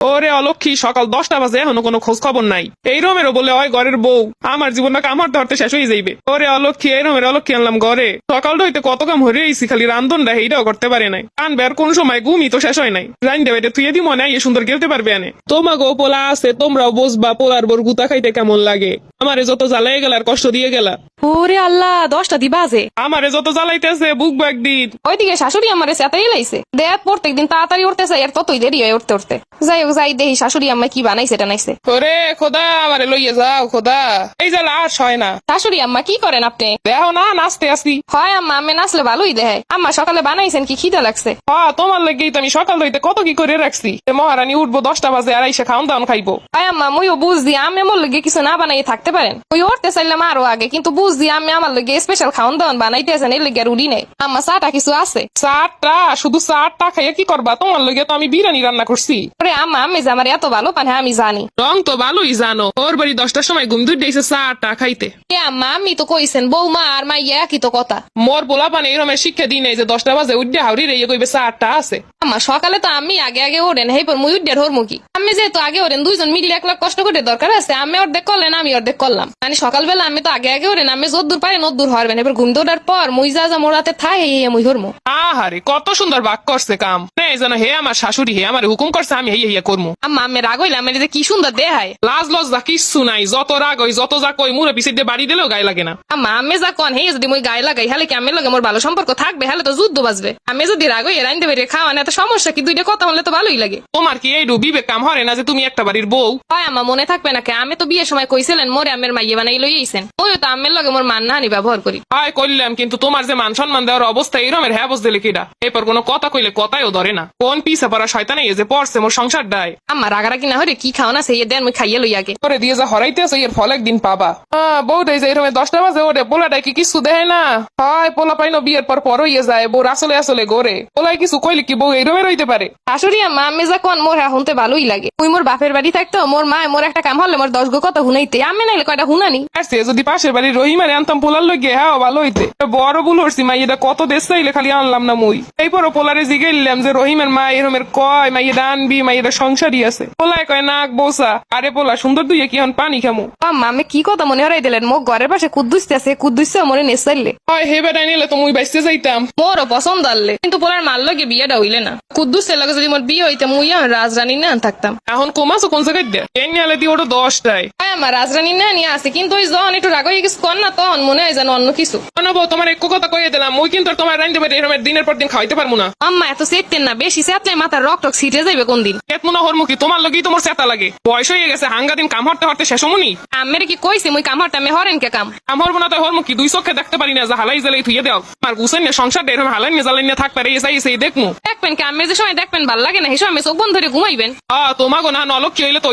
ওরে অলক্ষী, সকাল দশটা বাজে, এখনও কোনো খোঁজ খবর নাই। এই রমেরও বলে ওই ঘরের বউ, আমার জীবনটা কামড় ধরতে শেষ হয়ে যাইবে। ওরে অলক্ষী, এই রমের অলক্ষী আনলাম ঘরে। সকালটা হইতে কত কাম হরে আইছি, খালি রান্ধনটা এইটাও করতে পারে নাই। আনবে আর কোন সময় ঘুমই তো শেষ হয় নাই। রাইন দেবে তুই এদি মনে হয় সুন্দর গেলতে পারবে আনে। তোমাকেও পোলা আছে, তোমরাও বসবা পোলার বর গুতা খাইতে কেমন লাগে। আমারে যত জ্বালাই গেল আর কষ্ট দিয়ে গেলা। ওরে আল্লাহ দশটা দি বাজে আমারে যত জ্বালাইতেছে বুক একদিন ওইদিকে শাশুড়ি আমারে চেতাই লাইছে। দেখ প্রত্যেক দিন তাড়াতাড়ি উঠতেছে আর ততই দেরি হয় উঠতে উঠতে। যাই হোক যাই দেহি শাশুড়ি আম্মা কি বানাইছে টানাইছে ওরে খোদা আমারে লইয়ে যাও খোদা। এই জ্বালা আর সয় না। শাশুড়ি আম্মা কি করেন আপনি? দেখো না নাচতে আসি। হয় আম্মা আমি নাচলে ভালোই দেয় আম্মা সকালে বানাইছেন কি খিদে লাগছে? হ্যাঁ তোমার লেগেই তো আমি সকাল হইতে কত কি করে রাখছি। মহারানী উঠবো দশটা বাজে আর এসে খাওন দাওন খাইবো। হয় আম্মা মুইও বুঝদি আমি মোর লগে কিছু না বানাই থাকতে পারেন। ওই উঠতে চাইলাম আরও আগে কিন্তু আমি আমার লগে স্পেশাল বানাইতেছেন এই লেগে আর উড়ি নেই। আম্মা চাটা কিছু আছে? চারটা শুধু চারটা খাইয়ে কি করবা? তোমার লগে তো আমি বিরিয়ানি রান্না করছি। আম্মা আমি যে আমার এত ভালো পান আমি জানি। রং তো ভালোই জানো। ওর বাড়ি দশটার সময় ঘুম দুই দিয়েছে চারটা খাইতে। কে আম্মা আমি তো কইছেন বৌমা আর তো কথা। মোর পোলা পানে এরমের শিক্ষা দিই নাই যে দশটা বাজে উঠে হাউরি রে কইবে চারটা আছে। আম্মা সকালে তো আমি আগে আগে ওড়েন হেই পর মুই উড্ডের হর মুখি আমি যেহেতু আগে ওরেন দুইজন মিলে এক লাখ কষ্ট করে দরকার আছে আমি অর্ধেক করলেন আমি অর্ধেক করলাম। মানে সকালবেলা আমি তো আগে আগে ওড়েন আমি যদ্দূর পারে নদ্দূর হরবেন এবার ঘুম দৌড়ার পর মুই যা যা মোড়াতে থাই এই মুই হরমু আহারে কত সুন্দর বাক করছে কাম। নেই যেন হে আমার শাশুড়ি হে আমার হুকুম করছে আমি হেয়ে হেয়ে করব আম্মা আমি রাগ হইলাম আমি যে কি সুন্দর দেহায় লাজ লজ্জা কিচ্ছু নাই। যত রাগ হই যত যা কই মুরে পিছিয়ে দিয়ে বাড়ি দিলেও গায়ে লাগে না। আম্মা আমি যা কন হে যদি মুই গায়ে লাগাই হলে কি আমি লগে মোর ভালো সম্পর্ক থাকবে হলে তো যুদ্ধ বাজবে। আমি যদি রাগ হই রাইনতে বেরিয়ে খাওয়া না এত সমস্যা কি দুইটা কথা হলে তো ভালোই লাগে। তোমার কি এই বিবেক কাম হরে না যে তুমি একটা বাড়ির বউ? হয় আমার মনে থাকবে না কে? আমি তো বিয়ের সময় কইছিলেন মোরে আমের মাইয়ে বানাই লইয়েছেন ওই তো আমের লগে মোর মান নানি ব্যবহার করি। হয় করলাম কিন্তু তোমার যে মান সম্মান দেওয়ার অবস্থা এরমের হ্যাঁ বস দিলে কিডা? এরপর কোনো কথা কইলে কথাইও ধরে না। কোন পিছে পড়া শয়তানে এই যে পড়ছে মোর সংসার ডায়। আমার রাগারাগি না হরে কি খাও না সেই দেন মুই খাইয়ে লই আগে। করে দিয়ে যা হরাইতে আছে এর ফল একদিন পাবা। হ্যাঁ বউ দেয় যে এরমে দশটা বাজে ওরে পোলাটাই কি কিছু দেয় না। হয় পোলা পাইনো বিয়ের পর পর হইয়ে যায় বউ আসলে আসলে গোরে পোলাই কিছু কইলে কি বউ এরমে রইতে পারে? শাশুড়ি আম্মা আমি যা কোন মোর হ্যাঁ শুনতে ভালোই লাগে। মুই মোর বাপের বাড়ি থাকতো মোর মা মোর একটা কাম হলে মোর দশ গো কথা হুনাইতে আমি নাইলে কয়টা হুনানি আর সে যদি পাশের বাড়ির রহিমারে আনতাম পোলার লগে হ্যাঁ ভালো হইতে। বড় ভুল হরছি মা এটা কত দেশ চাইলে খালি আনলাম না মুই। এই পর পোলারে জিগাইলাম যে রহিমের মা এরমের কয় মা এটা আনবি মা এটা সংসারই আছে। পোলায় কয় নাক বসা আরে পোলা সুন্দর দুই কি এখন পানি খামু? আমি কি কথা মনে হরাই দিলেন? মোর ঘরের পাশে কুদ্দুসতে আছে কুদ্দুসতে মোরে নেসাইলে হয় হে বেটাই নিলে তো মুই বাইসতে যাইতাম। মোরও পছন্দ আনলে। কিন্তু পোলার মার লগে বিয়েটা হইলে না। কুদ্দুসের লগে যদি মোর বিয়ে হইতে মুই রাজরানী না থাকতাম। এখন কমাছো কোন জায়গায় দেয় এই নিয়ে দিয়ে ওটা দশটায়। হয় আমার রাজরানী না নিয়ে আছে কিন্তু ওই যখন একটু রাগ হয়ে কিছু কর না তখন মনে হয় যেন অন্য কিছু। অনব তোমার এক কথা কইয়ে দিলাম। মুই কিন্তু তোমার রাইন্দে এরমের দিনের পর দিন খাইতে পারব না। আম্মা এত না। বেশি মাথার রক টক ছিটে যাইবে কোন দিন? মনে হরমুখী তোমার লগেই তোমার চেতা লাগে। বয়স হয়ে গেছে হাঙ্গা দিন কাম হরতে হরতে শেষ হমুনি আমের কি কইছি? মুই কাম হরতে আমি হরেন কে কাম? কাম হরবো না তো হরমুখী দুই চোখে দেখতে পারি না যে হালাই জ্বালাই থুয়ে দেও। আর গুছেন না সংসার এরম হালাই নিয়ে জ্বালাই নিয়ে থাকতে পারে এসাই এসে দেখমু। দেখবেন কি? আমি যে সময় দেখবেন ভালো লাগে না সেই সময় চোখ বন্ধ ধরে ঘুমাইবেন। আ তোমাগো না নলক কি হইলে তো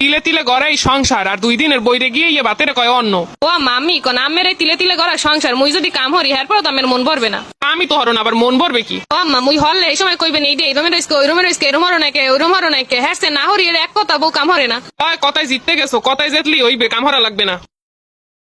তিলে তিলে গড়াই সংসার আর দুই দিনের বইরে গিয়ে ইয়ে বাতেরে কয় অন্য ও মামি কোন আমের এই তিলে তিলে করা সংসার। মুই যদি কাম হরি হ্যার পর তো আমের মন ভরবে না। আমি তো হরন আবার মন ভরবে কি? ও আম্মা মুই হরলে এই সময় কইবেন এই যে এরমে রইসকে ওই রুমে রইসকে এরম হরো নাকি ওই রুম হরো নাকি হ্যাঁ সে না হরি এর এক কথা বউ কাম হরে না। কথায় জিততে গেছো কথায় জিতলি ওই কাম হরা লাগবে না।